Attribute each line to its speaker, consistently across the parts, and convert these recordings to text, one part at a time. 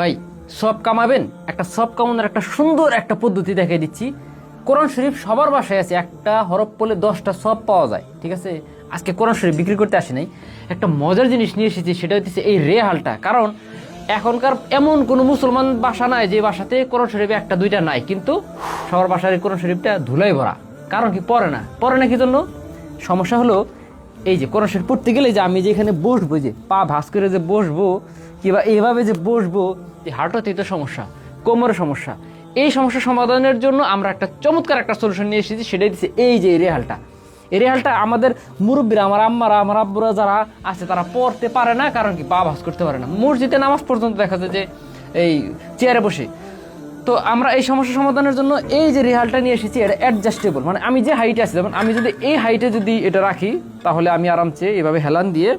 Speaker 1: ভাই, সব কামাবেন, একটা সব কামানোর একটা সুন্দর একটা পদ্ধতি দেখাই দিচ্ছি। কোরআন শরীফ সবার বাসায় আছে, একটা হরফ পড়লে দশটা সব পাওয়া যায়, ঠিক আছে? আজকে কোরআন শরীফ বিক্রি করতে আসি নাই। একটা মজার জিনিস নিয়ে এসেছি, সেটা হচ্ছে এই রেহালটা। কারণ এখনকার এমন কোনো মুসলমান বাসা নাই যে বাসাতে কোরআন শরীফ একটা, দুইটা নাই, কিন্তু সবার বাসার কোরআন শরীফটা ধুলাই ভরা। কারণ কি, পড়ে না। পড়ে না কি জন্য? সমস্যা হলো এই যে কোরআন শরীফ পড়তে গেলে যে আমি যে এখানে বসবো যে পা ভাস করে যে বসবো, কিংবা এইভাবে যে বসবো, এই হাঁটুতেই তো সমস্যা কোমরের সমস্যা। এই সমস্যা সমাধানের জন্য আমরা একটা চমৎকার একটা সলিউশন নিয়ে এসেছি, সেটাই দিচ্ছে এই যে রেহালটা। এই রেহালটা আমাদের মুরব্বীরা, আমার আম্মারা, আমার আব্বুরা যারা আছে, তারা পড়তে পারে না, কারণ কি পা ভাস করতে পারে না। মসজিদে নামাজ পর্যন্ত দেখা যায় যে এই চেয়ারে বসে। তো আমরা এই সমস্যা সমাধানের জন্য এই যে রেহালটা নিয়ে এসেছি, এটা অ্যাডজাস্টেবল মানে আমি যে হাইটে আছি, যেমন আমি যদি এই হাইটে যদি এটা রাখি, তাহলে আমি আরামসে এভাবে হেলান দিয়ে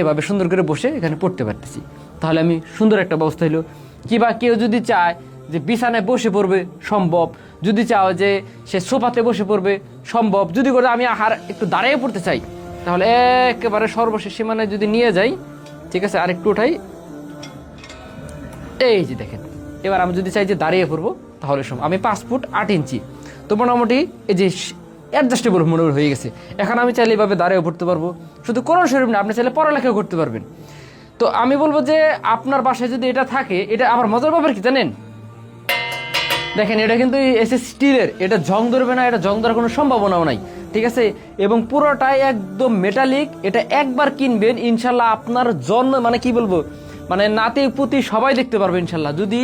Speaker 1: এভাবে সুন্দর করে বসে এখানে পড়তে পারতেছি। তাহলে আমি সুন্দর একটা ব্যবস্থা হলো কিবা কেউ যদি চায় যে বিছানায় বসে পড়বে, সম্ভব। যদি চাও যে সে সোফাতে বসে পড়বে, সম্ভব। যদি করে আমি আহার একটু দাঁড়িয়ে পড়তে চাই, তাহলে একেবারে সর্বশেষ সীমানায় যদি নিয়ে যাই, ঠিক আছে আর একটু উঠাই। এই যে দেখেন। এবার আমি যদি চাই যে দাঁড়িয়ে পড়ব, তাহলে সম্ভব আমি পাঁচ ফুট আট ইঞ্চি। তো মোটামুটি এই যে অ্যাডজাস্টেবল মনে হয়ে গেছে। এখন আমি চাইলে এভাবে দাঁড়িয়ে পড়তে পারব। শুধু কোরআন শরীফ না, আপনি চাইলে পড়ালেখাও করতে পারবেন। তো আমি বলব যে আপনার বাসায় যদি এটা থাকে, এটা আমার মজার ব্যাপার কি জানেন? দেখেন, এটা কিন্তু এসে স্টিলের এটা জং ধরবে না, এটা জং ধরার কোনো সম্ভাবনাও নাই, ঠিক আছে? এবং পুরোটাই একদম মেটালিক এটা একবার কিনবেন, ইনশাল্লাহ আপনার জন্ম মানে কি বলব মানে নাতি পুতি সবাই দেখতে পারবে ইনশাল্লাহ। যদি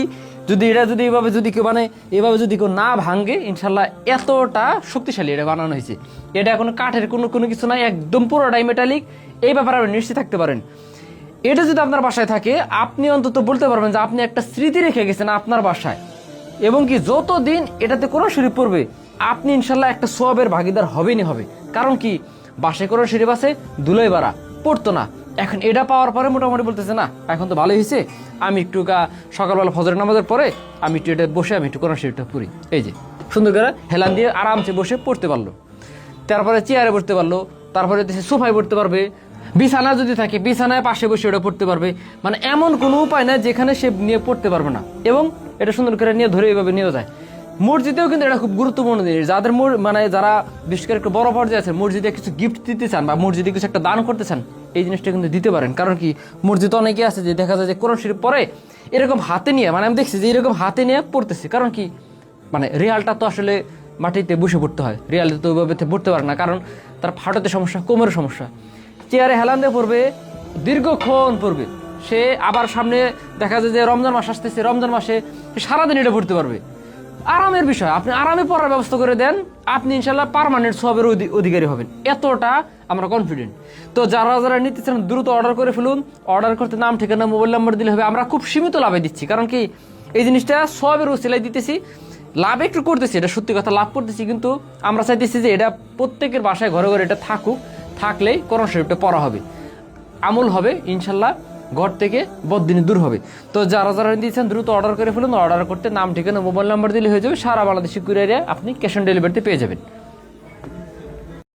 Speaker 1: যদি এটা যদি এভাবে যদি কেউ মানে এভাবে যদি কেউ না ভাঙে, ইনশাল্লাহ এতটা শক্তিশালী এটা বানানো হয়েছে। এটা কোনো কাঠের কোনো কোনো কিছু নাই, একদম পুরোটাই মেটালিক এই ব্যাপারে আপনি নিশ্চিত থাকতে পারেন। এটা যদি আপনার বাসায় থাকে, আপনি অন্তত বলতে পারবেন যে আপনি একটা স্মৃতি রেখে গেছেন আপনার বাসায়। এবং কি যতদিন এটাতে কোরআন শরীফ পড়বে, আপনি ইনশাল্লাহ একটা সোয়াবের ভাগিদার হবেনই হবে। কারণ কি বাসে কোরআন শরীফ আছে দুলাই বাড়া, পড়তো না। এখন এটা পাওয়ার পরে মোটামুটি বলতেছে, না, এখন তো ভালোই হয়েছে। আমি একটু সকালবেলা ফজরের নামাজের পরে আমি একটু এটা বসে আমি একটু কোরআন শরীফটা পড়ি। এই যে, সুন্দর করে হেলান দিয়ে আরামসে বসে পড়তে পারল। তারপরে চেয়ারে বসতে পারল, তারপরে সোফায় পড়তে পারবে। বিছানা যদি থাকে, বিছানায় পাশে বসে ওটা পড়তে পারবে। মানে এমন কোনো উপায় নাই যেখানে সে নিয়ে পড়তে পারবে না। এবং এটা সুন্দর করে নিয়ে ধরে এইভাবে নিয়ে যায়। মসজিদেও কিন্তু এটা খুব গুরুত্বপূর্ণ জিনিস। যাদের মানে যারা, বিশেষ করে একটু বড় পর্যায়ে আছে, মসজিদে কিছু গিফট দিতে চান বা মসজিদে কিছু একটা দান করতে চান এই জিনিসটা কিন্তু দিতে পারেন। কারণ কি, মসজিদে অনেকে আছে যে দেখা যায় যে কোরআন শরীফ পরে এরকম হাতে নিয়ে মানে আমি দেখছি যে এরকম হাতে নিয়ে পড়তেছে। কারণ কি মানে রিয়ালটা তো আসলে মাটিতে বসে পড়তে হয়। রিয়ালে তো ওইভাবে পড়তে পারে না, কারণ তার ফাটাতে সমস্যা কোমরের সমস্যা। চেয়ারে হেলান দিয়ে পড়বে, দীর্ঘক্ষণ পড়বে। সে আবার সামনে দেখা যায় যে রমজান মাস আসতেছে, রমজান মাসে সে সারাদিন এটা পড়তে পারবে। আরামের বিষয়। আপনি আরামে পড়ার ব্যবস্থা করে দেন, আপনি ইনশাল্লাহ পারমানেন্ট সবের অধিকারী হবেন। এতটা আমরা কনফিডেন্ট তো যারা যারা নিতে চান দ্রুত অর্ডার করে ফেলুন। অর্ডার করতে নাম, ঠিকানা মোবাইল নাম্বার দিলে হবে। আমরা খুব সীমিত লাভে দিচ্ছি। কারণ কি, এই জিনিসটা সবের সেলাই দিতেছি। লাভ একটু করতেছি, এটা সত্যি কথা, লাভ করতেছি। কিন্তু আমরা চাইতেছি যে এটা প্রত্যেকের বাসায়, ঘরে ঘরে এটা থাকুক। থাকলেই করোনা শরীফটা পড়া হবে। আমল হবে ইনশাল্লাহ ঘর থেকে বদিনী দূর হবে। তো যারা যারা দিয়েছেন, দ্রুত অর্ডার করে ফেলুন। অর্ডার করতে নাম, ঠিকানা মোবাইল নাম্বার দিলে হয়ে যাবে। সারা বাংলাদেশি কুরিয়ারে আপনি ক্যাশ অন ডেলিভারিতে পেয়ে যাবেন।